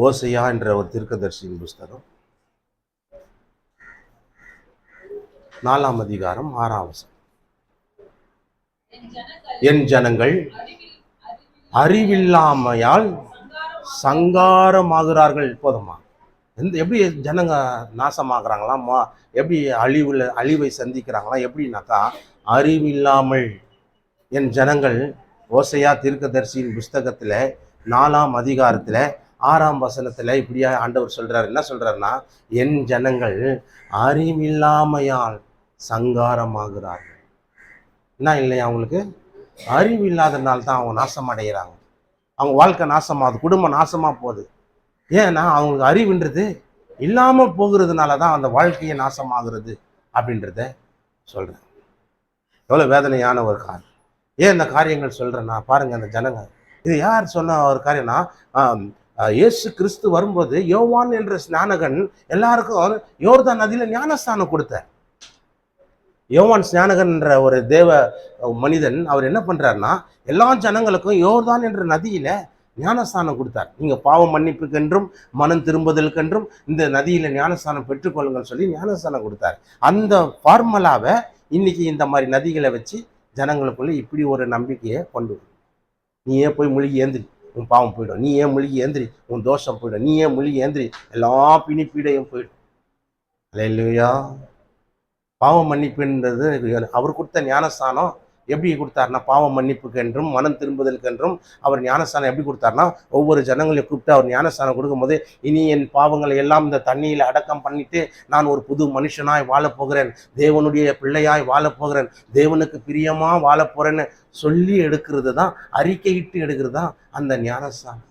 ஓசையா என்ற ஒரு தீர்க்கதர்சியின் புஸ்தகம். நாலாம் அதிகாரம் ஆறாம் வசனம். என் ஜனங்கள் அறிவில்லாமையால் சங்காரமாகிறார்கள். போதுமா? எந்த எப்படி ஜனங்க நாசமாகறாங்களாம் மா- எப்படி அழிவுல அழிவை சந்திக்கிறாங்களாம் எப்படின்னாக்கா அறிவில்லாமல். என் ஜனங்கள் ஓசையா தீர்க்கதர்சியின் புஸ்தகத்துல நாலாம் அதிகாரத்துல ஆறாம் வசனத்துல இப்படியா ஆண்டவர் சொல்றாரு. என்ன சொல்றாருன்னா என் ஜனங்கள் அறிவில்லாமையால் சங்காரமாகிறார்கள். என்ன இல்லையா அவங்களுக்கு அறிவு இல்லாதனால தான் அவங்க நாசம் அடைகிறாங்க அவங்க வாழ்க்கை நாசமாகுது குடும்பம் நாசமா போகுது. ஏன்னா அவங்களுக்கு அறிவுன்றது இல்லாம போகிறதுனால தான் அந்த வாழ்க்கையே நாசமாகிறது அப்படின்றத சொல்றேன் எவ்வளோ வேதனையான ஒரு காரியம். ஏன் இந்த காரியங்கள் சொல்றேன்னா பாருங்க அந்த ஜனங்க. இது யார் சொன்ன ஒரு காரியம்னா இயேசு கிறிஸ்து வரும்போது யோவான் என்ற ஸ்நானகன் எல்லாருக்கும் யோர்தான் நதியில் ஞானஸ்தானம் கொடுத்தார். யோவான் ஸ்நானகன்ற ஒரு தேவ மனிதன் அவர் என்ன பண்ணுறாருன்னா எல்லா ஜனங்களுக்கும் யோர்தான் என்ற நதியில் ஞானஸ்தானம் கொடுத்தார். நீங்கள் பாவம் மன்னிப்புக்கென்றும் மனம் திரும்புதலுக்கென்றும் இந்த நதியில் ஞானஸ்தானம் பெற்றுக்கொள்ளுங்கள் சொல்லி ஞானஸ்தானம் கொடுத்தார். அந்த ஃபார்முலாவை இன்னைக்கு இந்த மாதிரி நதிகளை வச்சு ஜனங்களுக்குள்ளே இப்படி ஒரு நம்பிக்கையை கொண்டு வரும். நீ ஏன் போய் முழுகி ஏந்திரி. உன் பாவம் போயிடும். நீ ஏன் முழுகி ஏந்திரி? உன் தோஷம் போயிடும். நீ ஏன் முழுகி ஏந்திரி? எல்லா பிணி பீடையும் போயிடும். இல்லையா பாவம் மன்னிப்புன்றது அவர் கொடுத்த ஞானஸ்தானம் எப்படி கொடுத்தாருன்னா பாவம் மன்னிப்புக்கு என்றும் மனம் திரும்புதலுக்கு என்றும் அவர் ஞானஸ்தானம் எப்படி கொடுத்தாருன்னா ஒவ்வொரு ஜனங்களையும் கூப்பிட்டு அவர் ஞானஸ்தானம் கொடுக்கும்போது இனி என் பாவங்களை எல்லாம் இந்த தண்ணியில் அடக்கம் பண்ணிட்டு நான் ஒரு புது மனுஷனாய் வாழப்போகிறேன் தேவனுடைய பிள்ளையாய் வாழப்போகிறேன் தேவனுக்கு பிரியமாக வாழப் போறேன்னு சொல்லி எடுக்கிறது தான் அறிக்கையிட்டு எடுக்கிறது தான் அந்த ஞானஸ்தானம்.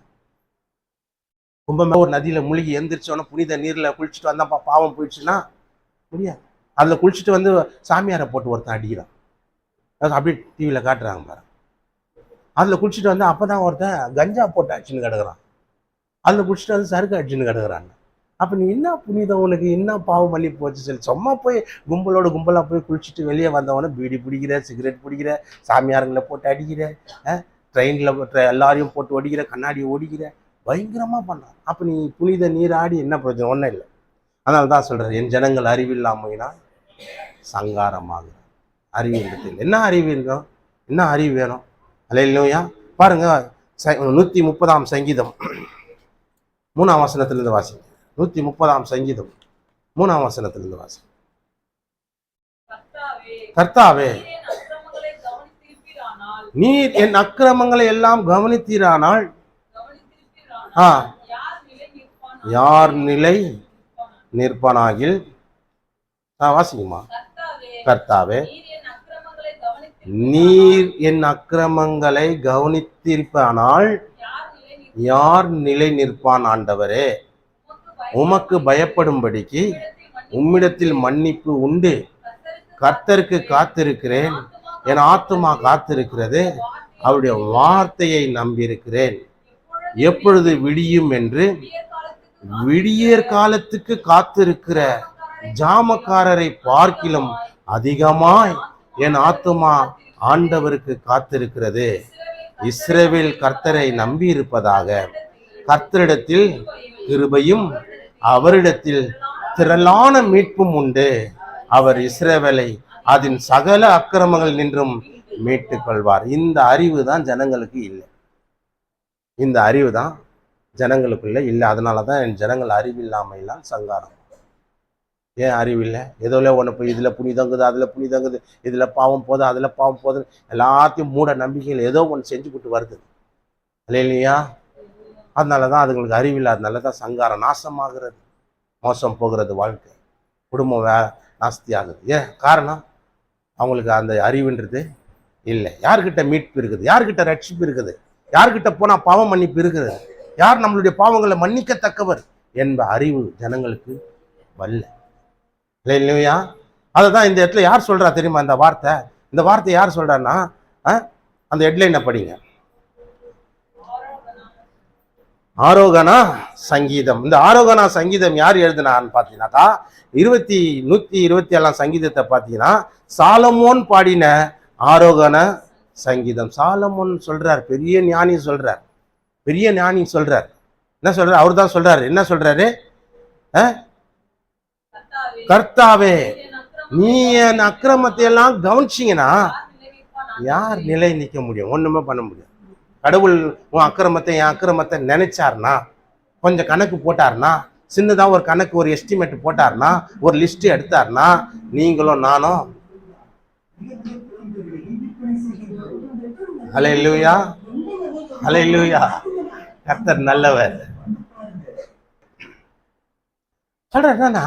கும்பமே ஒரு நதியில் முழுகி எந்திரிச்சோன்னா புனித நீரில் குளிச்சுட்டு வந்தால் பாவம் போயிடுச்சுன்னா முடியாது. அதில் குளிச்சுட்டு வந்து சாமியாரை போட்டு ஒருத்தன் அடிக்கிறான். அது அப்படியே டிவியில் காட்டுறாங்க பாரு. அதில் குளிச்சுட்டு வந்து அப்போ தான் ஒருத்தன் கஞ்சா போட்டு அடிச்சுன்னு கிடக்குறான். அதில் குளிச்சுட்டு வந்து சருக்கு அடிச்சுன்னு கிடக்குறாங்க. அப்போ நீ என்ன புனிதம் உனக்கு? என்ன பாவம் பண்ணி போச்சு? சொல்லி சும்மா போய் கும்பலோட கும்பலாக போய் குளிச்சுட்டு வெளியே வந்தவொடனே பீடி பிடிக்கிற சிகரெட் பிடிக்கிற சாமியாருங்களை போட்டு அடிக்கிற ட்ரெயினில் எல்லாரையும் போட்டு ஒடிக்கிற கண்ணாடியை ஒடிக்கிற பயங்கரமாக பண்ணான் அப்போ நீ புனித நீராடி என்ன பிரச்சனை ஒன்றும் இல்லை. அதனால தான் சொல்கிறேன் என் ஜனங்கள் அறிவில்லாமையினால் சங்காரமாகும் அறிவு இடத்தில் என்ன அறிவு இருக்கும் என்ன அறிவு வேணும்? அல்லையா பாருங்க நூத்தி முப்பதாம் சங்கீதம். மூணாம் வசனத்திலிருந்து வாசிங்க. நூத்தி முப்பதாம் சங்கீதம். மூணாம் வசனத்திலிருந்து வாசி கர்த்தாவே நீர் என் அக்கிரமங்களை எல்லாம் கவனித்தீரானால். ஆ. யார் நிலை நிற்பானாகில்? வாசிக்குமா கர்த்தாவே நீர் என் அக்கிரமங்களை கவனித்திருப்பானால் யார் நிலை நிற்பான் ஆண்டவரே? உமக்கு பயப்படும்படிக்கு உம்மிடத்தில் மன்னிப்பு உண்டு. கர்த்தருக்கு காத்திருக்கிறேன். என் ஆத்துமா காத்திருக்கிறது. அவருடைய வார்த்தையை நம்பியிருக்கிறேன். எப்பொழுது விடியும் என்று விடியற் காலத்துக்கு காத்திருக்கிற ஜாமக்காரரை பார்க்கிலும் அதிகமாய் என் ஆத்துமா ஆண்டவருக்கு காத்திருக்கிறது. இஸ்ரேவில் கர்த்தரை நம்பி இருப்பதாக கர்த்தரிடத்தில் கிருபையும் அவரிடத்தில் திரளான மீட்பும் உண்டு. அவர் இஸ்ரவேலை அதன் சகல அக்கிரமங்கள் நின்றும் மீட்டுக் கொள்வார் இந்த அறிவு தான் ஜனங்களுக்கு இல்லை. இந்த அறிவு தான் ஜனங்களுக்குள்ள இல்லை. அதனால தான் என் ஜனங்கள் அறிவில்லாமையினால் சங்காரம். ஏன் அறிவில்லை ஏதோல ஒன்று போய் இதில் புனிதங்குது அதில் புனிதங்குது இதில் பாவம் போதும் அதில் பாவம் போதும் எல்லாத்தையும் மூட நம்பிக்கையில் ஏதோ ஒன்று செஞ்சு விட்டு வருது. இல்லையா? அதனால தான் அதுங்களுக்கு அறிவில்லாதனால தான் சங்காரம் நாசமாகிறது. மோசம் போகிறது வாழ்க்கை. குடும்பம் வே நாஸ்தி ஆகுது ஏன்? காரணம்? அவங்களுக்கு அந்த அறிவுன்றது இல்லை. யார்கிட்ட மீட்பு இருக்குது? யார்கிட்ட ரட்சிப்பு இருக்குது? யார்கிட்ட போனால் பாவம் மன்னிப்பு இருக்குது? யார் நம்மளுடைய பாவங்களை மன்னிக்கத்தக்கவர்? என்ப அறிவு ஜனங்களுக்கு வரல இல்லை இல்லையா? அதை தான் இந்த இடத்துல யார் சொல்கிறா தெரியுமா? இந்த வார்த்தை. இந்த வார்த்தை யார் சொல்கிறான்னா ஆ? அந்த ஹெட்லைனை படிங்க. ஆரோகணா சங்கீதம். இந்த ஆரோகணா சங்கீதம் யார் எழுதினான்னு பார்த்தீங்கன்னாக்கா இருபத்தி நூற்றி இருபத்தி ஏழாம் சங்கீதத்தை பார்த்தீங்கன்னா சாலமோன் பாடின ஆரோகண சங்கீதம். சாலமோன் சொல்கிறார் பெரிய ஞானி சொல்கிறார் பெரிய ஞானி சொல்கிறார் என்ன சொல்கிறார் அவர் தான் சொல்கிறார் என்ன சொல்கிறாரு கர்த்தாவே, நீ என் அக்கிரமத்தை எல்லாம் கவனிச்சிங்கன்னா யார் நிலை நிற்க முடியும்? ஒன்றுமே பண்ண முடியாது. கடவுள் உன் அக்கிரமத்தை என் அக்கிரமத்தை நினைச்சார்னா கொஞ்சம் கணக்கு போட்டார்னா சின்னதாக ஒரு கணக்கு ஒரு எஸ்டிமேட் போட்டார்னா ஒரு லிஸ்ட் எடுத்தார்னா நீங்களும் நானும் அலை இல்லையா அலை இல்லையா கர்த்தர் நல்லவர். சொல்ற என்னன்னா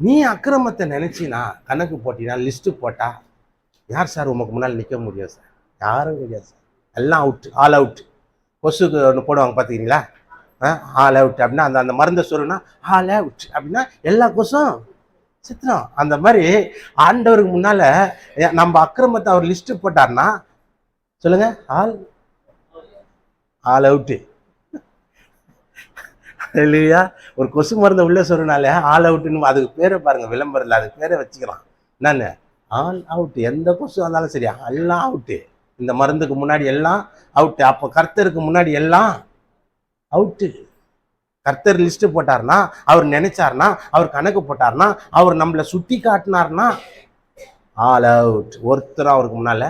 நீ அக்கிரமத்தை நினைச்சினா கணக்கு போட்டினா லிஸ்ட்டு போட்டா யார் சார் உமக்கு முன்னால் நிற்க முடியும் சார்? யாரும் கிடையாது சார். எல்லாம் அவுட் ஆல் அவுட் கொசுக்கு ஒன்று போடுவாங்க பார்த்துக்கிறீங்களா ஆல் அவுட் அப்படின்னா அந்த அந்த மருந்தை சொல்லுனா ஆல் அவுட் அப்படின்னா எல்லா கொசும் சித்திரம். அந்த மாதிரி ஆண்டவருக்கு முன்னால் நம்ம அக்கிரமத்தை அவர் லிஸ்ட்டு போட்டார்னா சொல்லுங்கள் ஆல் ஆல் அவுட்டு இல்லையா ஒரு கொசு மருந்தை உள்ளே சொல்றனால ஆல் அவுட்டுன்னு அதுக்கு பேரை பாருங்கள் விளம்பரத்தில் அதுக்கு பேரை வச்சுக்கிறான் என்னன்னு? ஆல் அவுட்டு எந்த கொசு வந்தாலும் சரி எல்லாம் அவுட்டு இந்த மருந்துக்கு முன்னாடி எல்லாம் அவுட்டு அப்போ கர்த்தருக்கு முன்னாடி எல்லாம் அவுட்டு கர்த்தர் லிஸ்ட்டு போட்டார்னா அவர் நினைச்சார்னா அவர் கணக்கு போட்டார்னா அவர் நம்மளை சுட்டி காட்டினார்னா ஆல் அவுட் ஒருத்தரும் அவருக்கு முன்னால்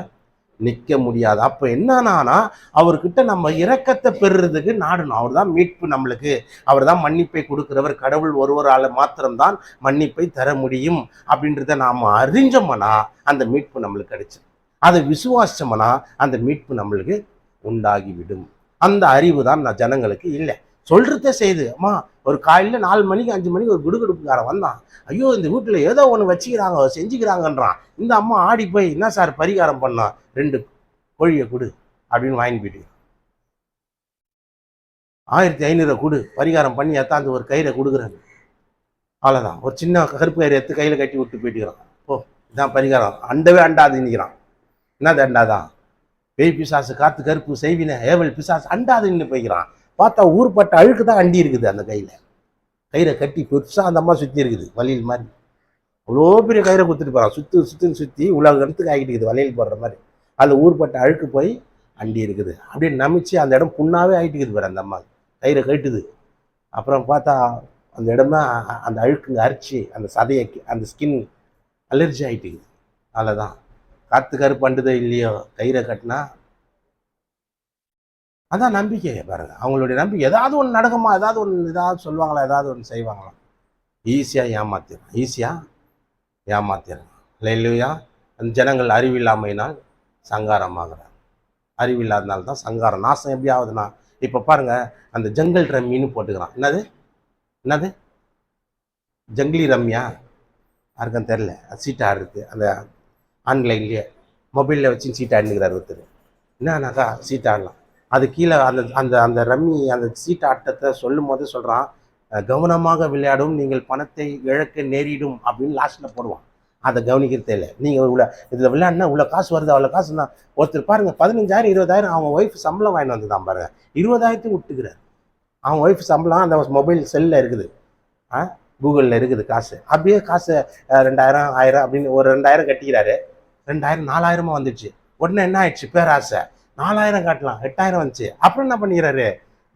நிற்க முடியாது. அப்போ என்னன்னா அவர்கிட்ட நம்ம இரக்கத்தை பெறுறதுக்கு நாடணும். அவர் தான் மீட்பு நம்மளுக்கு. அவர் தான் மன்னிப்பை கொடுக்குறவர். கடவுள் ஒருவரால் மாத்திரம்தான் மன்னிப்பை தர முடியும் அப்படின்றத நாம் அறிஞ்சோம்னா அந்த மீட்பு நம்மளுக்கு கிடைச்சி அதை விசுவாசிச்சோம்னா அந்த மீட்பு நம்மளுக்கு உண்டாகிவிடும். அந்த அறிவு தான் நான் ஜனங்களுக்கு இல்லை. சொல்றதே செய்து அம்மா ஒரு காலையில் நாலு மணிக்கு அஞ்சு மணிக்கு ஒரு குடுகுடுப்புக்காரன் வந்தான். ஐயோ இந்த வீட்டில் ஏதோ ஒன்று வச்சுக்கிறாங்க செஞ்சுக்கிறாங்கன்றான். இந்த அம்மா ஆடி போய் என்ன சார் பரிகாரம் பண்ணான் ரெண்டு கோழியை கொடு அப்படின்னு வாங்கி போயிட்டு ஆயிரத்தி ஐநூறு கொடு பரிகாரம் பண்ணி எத்தாந்து ஒரு கயிறை கொடுக்குறாங்க அவ்வளோதான் ஒரு சின்ன கருப்பு கயிறு எடுத்து கையில் கட்டி விட்டு போயிட்டுக்கிறான் ஓ இதான் பரிகாரம். அண்டவே அண்டாது நிற்கிறான் என்னது அண்டாதான் பேய் பிசாசு காத்து கருப்பு செய்வின ஏவல் பிசாசு அண்டாது நின்று போய்க்கிறான். பார்த்தா ஊர்பட்ட அழுக்கு தான் அண்டி இருக்குது அந்த கையில் கயிறை கட்டி பெருசாக அந்த அம்மா சுற்றி இருக்குது வலையில் மாதிரி. அவ்வளோ பெரிய கயிறை கொடுத்துட்டு போகிறான் சுற்று சுற்றுன்னு சுற்றி உலகத்துக்கு ஆகிட்டு இருக்குது வலையில் போடுற மாதிரி. அதில் ஊர்பட்ட அழுக்கு போய் அண்டி இருக்குது. அப்படியே நமிச்சு அந்த இடம் புண்ணாவே ஆகிட்டு இருக்குது பாரு அந்த அம்மா. கயிறை கட்டுது. அப்புறம் பார்த்தா அந்த இடமா அந்த அழுக்குங்க அரிச்சு அந்த சதையை அந்த ஸ்கின் அலர்ஜி ஆகிட்டு இருக்குது. அவ்வளோதான் காத்து கருப்பு அண்டுதோ இல்லையோ கயிறை கட்டினா அதான் நம்பிக்கை பாருங்க. அவங்களுடைய நம்பிக்கை. ஏதாவது ஒன்று நடக்குமா? ஏதாவது ஒன்று ஏதாவது சொல்லுவாங்களா? ஏதாவது ஒன்று செய்வாங்களா? ஈஸியாக ஏமாத்திடலாம் ஈஸியாக ஏமாத்திடலாம் இல்லையா அந்த ஜனங்கள் அறிவில்லாமையினால் சங்காரமாகிறார் அறிவில்லாதனால தான் சங்காரம். நாசம் எப்படி ஆகுதுன்னா இப்போ பாருங்க அந்த ஜங்கல் ரம்மின்னு போட்டுக்கிறான். என்னது? என்னது? ஜங்கிலி ரம்யா யாருக்கும் தெரில சீட் ஆடுறது அந்த ஆன்லைன்லேயே மொபைலில் வச்சு சீட் ஆடினுக்கிறார் ஒருத்தர். என்னன்னாக்கா சீட் ஆடலாம். அது கீழே அந்த அந்த அந்த ரம்மி அந்த சீட் ஆட்டத்தை சொல்லும் போது சொல்கிறான் கவனமாக விளையாடும் நீங்கள் பணத்தை இழக்க நேரிடும் அப்படின்னு லாஸ்ட்டில் போடுவான். அதை கவனிக்கிறதே இல்லை. நீங்கள் இவ்வளோ இதில் விளையாடினா இவ்வளோ காசு வருது அவ்வளோ காசுனா ஒருத்தர் பாருங்கள் பதினஞ்சாயிரம் இருபதாயிரம் அவன் ஒய்ஃப் சம்பளம் வாங்கிட்டு வந்துதான் பாருங்கள் இருபதாயிரத்துக்கு விட்டுக்கிறார். அவன் ஒய்ஃப் சம்பளம் அந்த மொபைல் செல்லில் இருக்குது. ஆ கூகுளில் இருக்குது காசு. அப்படியே காசு ரெண்டாயிரம் ஆயிரம் அப்படின்னு ஒரு ரெண்டாயிரம் கட்டிக்கிறாரு. ரெண்டாயிரம் நாலாயிரமாக வந்துடுச்சு உடனே என்ன ஆயிடுச்சு? பேராசை. நாலாயிரம் காட்டலாம் எட்டாயிரம் வந்துச்சு. அப்புறம் என்ன பண்ணிக்கிறாரு?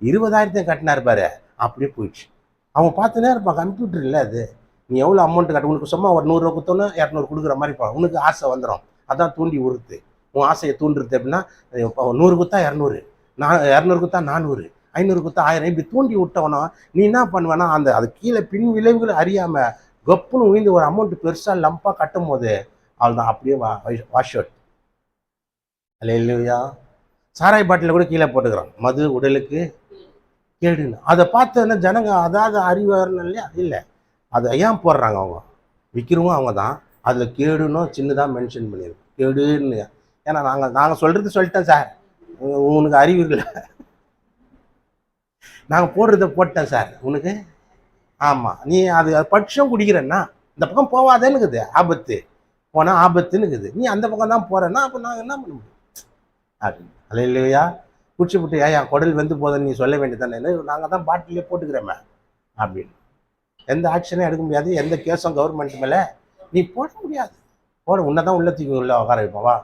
இருபதாயிரத்தையும் கட்டினாரு பாரு. அப்படியே போயிடுச்சு. அவன் பார்த்துனே இருப்பான் கம்ப்யூட்டர் இல்லை அது. நீ எவ்வளோ அமௌண்ட் கட்ட? உனக்கு சும்மா ஒரு நூறுரூவா கொடுத்தோன்னா இரநூறு கொடுக்குற மாதிரி இருப்பான் உனக்கு ஆசை வந்துடும் அதான் தூண்டி உறுத்து உன் ஆசையை தூண்டுறது அப்படின்னா இப்போ நூறு குத்தா இரநூறு. நான் இரநூறு குத்தா நானூறு. ஐநூறு குத்தா ஆயிரம். இப்படி தூண்டி விட்டவனா நீ என்ன பண்ணுவேன்னா அந்த அது கீழே பின் விளைவுகள் அறியாமல் கப்புன்னு உயிந்து ஒரு அமௌண்ட் பெருசாக லம்பாக கட்டும் போது அவள் தான் அப்படியே வா வாஷ் அவுட். அல்லையா சாராய் பாட்டில் கூட கீழே போட்டுக்கிறான். மது உடலுக்கு கேடுன்னு. அதை பார்த்தோன்னா ஜனங்க அதாவது அறிவாருன்னு இல்லையா? இல்லை. அதை ஏன் போடுறாங்க அவங்க? விற்கிறவங்க அவங்க தான். அதில் கேடுன்னு சின்னதாக மென்ஷன் பண்ணியிருக்கோம். கேடுன்னு. ஏன்னா நாங்கள் நாங்கள் சொல்கிறது சொல்லிட்டேன் சார். உனக்கு அறிவு இல்லை நாங்கள் போடுறத போட்டேன் சார். உனக்கு? ஆமாம் நீ அது பட்சம் குடிக்கிறேன்னா இந்த பக்கம் போவாதேன்னு இருக்குது ஆபத்து. போனால் ஆபத்துன்னு இருக்குது நீ அந்த பக்கம் தான் போகிறேன்னா அப்போ நாங்கள் என்ன பண்ண முடியும்? அப்படின்னு. அல்ல இல்லையா? குடிச்சு விட்டு ஏன் குடல் வெந்து போதுன்னு நீ சொல்ல வேண்டியதானே நாங்கள் தான் பாட்டிலே போட்டுக்கிறோமே அப்படின்னு. எந்த ஆக்ஷனும் எடுக்க முடியாது எந்த கேஸும் கவர்மெண்ட் மேலே. நீ போட முடியாது. போட உன்னை தான் உள்ள தூக்கி உள்ள உட்கார வைப்போம் வா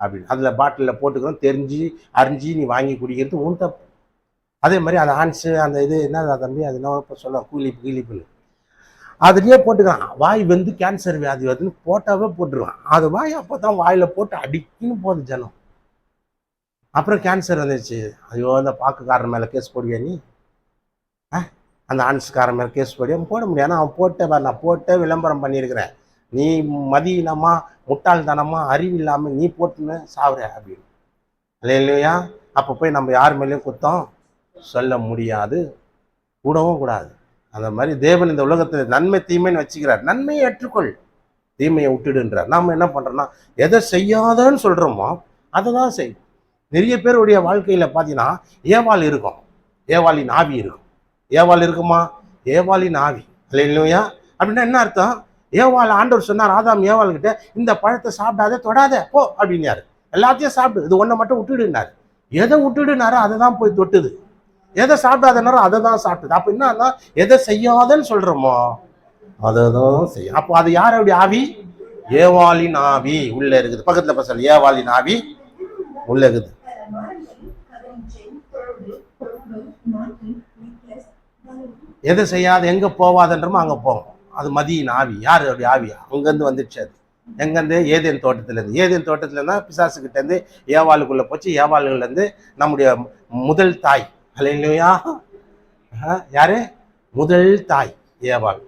அப்படின்னு. அதில் பாட்டிலில் போட்டுக்கிறோம் தெரிஞ்சு அறிஞ்சு நீ வாங்கி குடிக்கிறது உன் தப்பு. அதே மாதிரி அந்த ஹான்ஸு அந்த இது என்ன தம்பி அது என்ன இப்போ சொல்ல கூலிப்பு கீலிப்புன்னு அதுலேயே போட்டுக்கிறான் வாய் வந்து கேன்சர் வியாதி வருதுன்னு போட்டாவே போட்டுருவான். அது வாய் அப்போ தான் வாயில் போட்டு அடிக்குன்னு போகுது ஜனம். அப்புறம் கேன்சர் வந்துச்சு ஐயோ அந்த பாக்குக்காரன் மேலே கேஸ் போடுவியா நீ? ஆ? அந்த ஆன்ஸ்காரன் மேலே கேஸ் போடுவியா? போட முடியாது. ஏன்னா அவன் போட்ட நான் போட்டே விளம்பரம் பண்ணியிருக்கிறேன். நீ மதியினமா முட்டாள்தனமா அறிவில்லாமல் நீ போட்டுன்னு சாவுற அப்படின்னு. இல்லை இல்லையா? அப்போ போய் நம்ம யார் மேலேயும் குத்தம் சொல்ல முடியாது. கூடவும் கூடாது. அந்த மாதிரி தேவன் இந்த உலகத்தில் நன்மை தீமைன்னு வச்சுக்கிறார். நன்மையை ஏற்றுக்கொள். தீமையை விட்டுடுன்றார். நாம் என்ன பண்ணுறோன்னா எதை செய்யாதன்னு சொல்கிறோமோ அதை தான் செய் நிறைய பேருடைய வாழ்க்கையில் பார்த்தீங்கன்னா ஏவாள் இருக்கும். ஏவாளின் ஆவி இருக்கும். ஏவாள் இருக்குமா? ஏவாளின் ஆவி. இல்லை இல்லையா அப்படின்னா என்ன அர்த்தம்? ஏவாள் ஆண்டவர் சொன்னார் ஆதாம் ஏவாள் கிட்ட இந்த பழத்தை சாப்பிடாத தொடாத போ அப்படின்னாரு. எல்லாத்தையும் சாப்பிடு. இது ஒன்றை மட்டும் விட்டுடுனாரு. எதை விட்டுடுனாரோ அதை தான் போய் தொட்டுது. எதை சாப்பிடாதனாரோ அதை தான் சாப்பிட்டுது. அப்போ என்னன்னா எதை செய்யாதன்னு சொல்கிறோமோ அதை தான் செய்யும். அப்போ அது யாருடைய ஆவி? ஏவாளின் ஆவி. உள்ளே இருக்குது. பக்கத்தில் பசங்க ஏவாளின் ஆவி. உள்ளே இருக்குது. எதை செய்யாது எங்க போவாதன்றமோ அங்க போகும் அது மதியின் ஆவி. யார் அப்படி ஆவி? அங்கேருந்து வந்துடுச்சு அது. எங்கேருந்து? ஏதேன் தோட்டத்துலேருந்து. ஏதேன் தோட்டத்துலேருந்தா பிசாசுக்கிட்டேருந்து ஏவாளுக்குள்ளே போச்சு. ஏவாளுகள்லேருந்து நம்முடைய முதல் தாய். அலையிலையா? யாரு? முதல் தாய் ஏவாள்.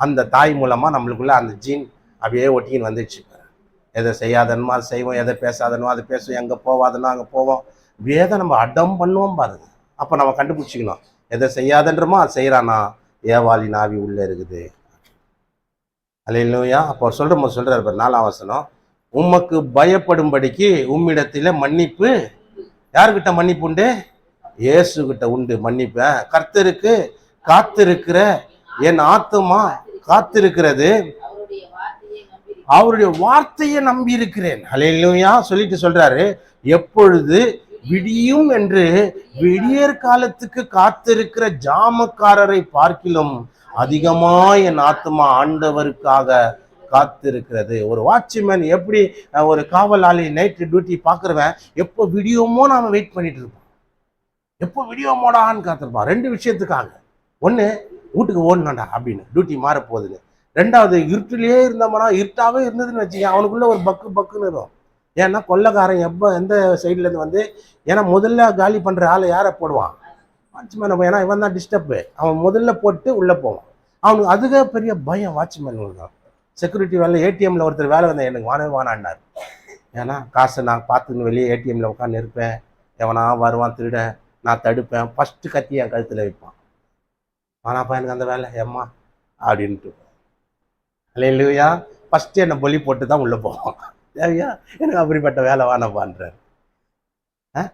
அந்த தாய் மூலமாக நம்மளுக்குள்ள அந்த ஜீன் அப்படியே ஒட்டிக்கின்னு வந்துடுச்சு. எதை செய்யாதனுமோ அதை செய்வோம். எதை பேசாதனோ அதை பேசுவோம். எங்கே போவாதனோ அங்கே போவோம். வேதம் நம்ம அடம் பண்ணுவோம் பாருங்க. அப்போ நம்ம கண்டுபிடிச்சிக்கணும். எதை செய்யாதன்றமோ அது செய்கிறானா ஏவாளி நாவி உள்ளே இருக்குது. அல்லையா அப்போ சொல்கிற சொல்கிறார் பாரு நாலாம் வசனம். உமக்கு பயப்படும்படிக்கு உம்மிடத்தில் மன்னிப்பு. யார்கிட்ட மன்னிப்பு உண்டு? இயேசுகிட்ட உண்டு மன்னிப்பு. கர்த்தருக்கு காத்திருக்கிற என் ஆத்துமா காத்திருக்கிறது. அவருடைய வார்த்தையை நம்பி அவருடைய வார்த்தையை நம்பி இருக்கிறேன். அலையிலுயா சொல்லிட்டு சொல்றாரு. எப்பொழுது விடியும் என்று விடியற் காலத்துக்கு காத்திருக்கிற ஜாமக்காரரை பார்க்கிலும் அதிகமாக என் ஆத்மா ஆண்டவருக்காக காத்திருக்கிறது. ஒரு வாட்ச்மேன் எப்படி ஒரு காவலாளி நைட்டு டியூட்டி பார்க்குறவன் எப்போ விடியோமோ நாம வெயிட் பண்ணிட்டு இருப்போம். எப்போ விடியோமோடான்னு காத்திருப்பான். ரெண்டு விஷயத்துக்காக. ஒன்று வீட்டுக்கு ஓடணும்டா அப்படின்னு டியூட்டி மாற போகுதுன்னு ரெண்டாவது இருட்டிலேயே இருந்தோம்னா இருட்டாவே இருந்ததுன்னு வச்சுக்கேன் அவனுக்குள்ள ஒரு பக்கு பக்குன்னு இருக்கும் ஏன்னா கொள்ளைக்காரன் எப்போ எந்த சைட்லேருந்து வந்து ஏன்னா முதல்ல காலி பண்ணுற ஆளை யாரை போடுவான்? வாட்ச்மேனை ஏன்னா இவன் தான் டிஸ்டர்பு அவன் முதல்ல போட்டு உள்ளே போவான். அவனுக்கு அதுவே பெரிய பயம் வாட்ச்மேன் தான் செக்யூரிட்டி வேலை ஏடிஎம்மில் ஒருத்தர் வேலை வந்தேன் எனக்கு வானவே வானாண்டார் ஏன்னா காசை நான் பார்த்துன்னு வெளியே ஏடிஎம்மில் உட்காந்து இருப்பேன். எவனா வருவான் திருட நான் தடுப்பேன். ஃபஸ்ட்டு கத்தி என் கழுத்தில் வைப்பான். வானாப்பா எனக்கு அந்த வேலை. ஏம்மா? அப்படின்ட்டு. இல்லையா ஃபஸ்ட்டு என்னை பொலி போட்டு தான் உள்ளே போவான். ஐயா எனக்கு அப்படிப்பட்ட வேலை வானப்பான்றார்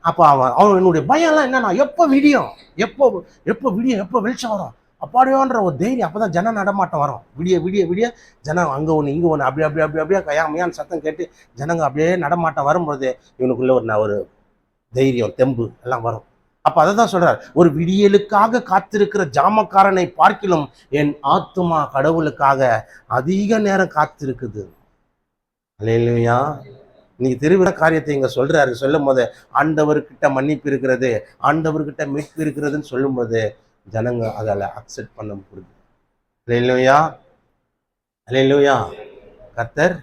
அப்போ அவன் அவன் என்னுடைய பயம்லாம் என்னன்னா எப்போ விடியும்? எப்போ எப்போ விடியும்? எப்போ வெளிச்சம் வரும்? அப்பாடியோன்ற ஒரு தைரியம் அப்போ தான் ஜன நடமாட்டம் வரும். விடிய விடிய விடிய ஜனம் அங்கே ஒன்று இங்கே ஒன்று அப்படி அப்படி அப்படி அப்படியே கயாமையான்னு சத்தம் கேட்டு ஜனங்க அப்படியே நடமாட்டம் வரும்போது இவனுக்குள்ள ஒரு ந- ஒரு தைரியம் தெம்பு எல்லாம் வரும். அப்போ அதை தான் சொல்கிறார் ஒரு விடியலுக்காக காத்திருக்கிற ஜாமக்காரனை பார்க்கிலும் என் ஆத்துமா கடவுளுக்காக அதிக நேரம் காத்திருக்குது. அல்லையா இன்னைக்கு திருவிழா காரியத்தை இங்கே சொல்கிறாரு சொல்லும் போது ஆண்டவர்கிட்ட மன்னிப்பு இருக்கிறது ஆண்டவர்கிட்ட மீட்பு இருக்கிறதுன்னு சொல்லும்போது ஜனங்க அதில் அக்செப்ட் பண்ண முடியுது அல்லையா அல்லையா கத்தர்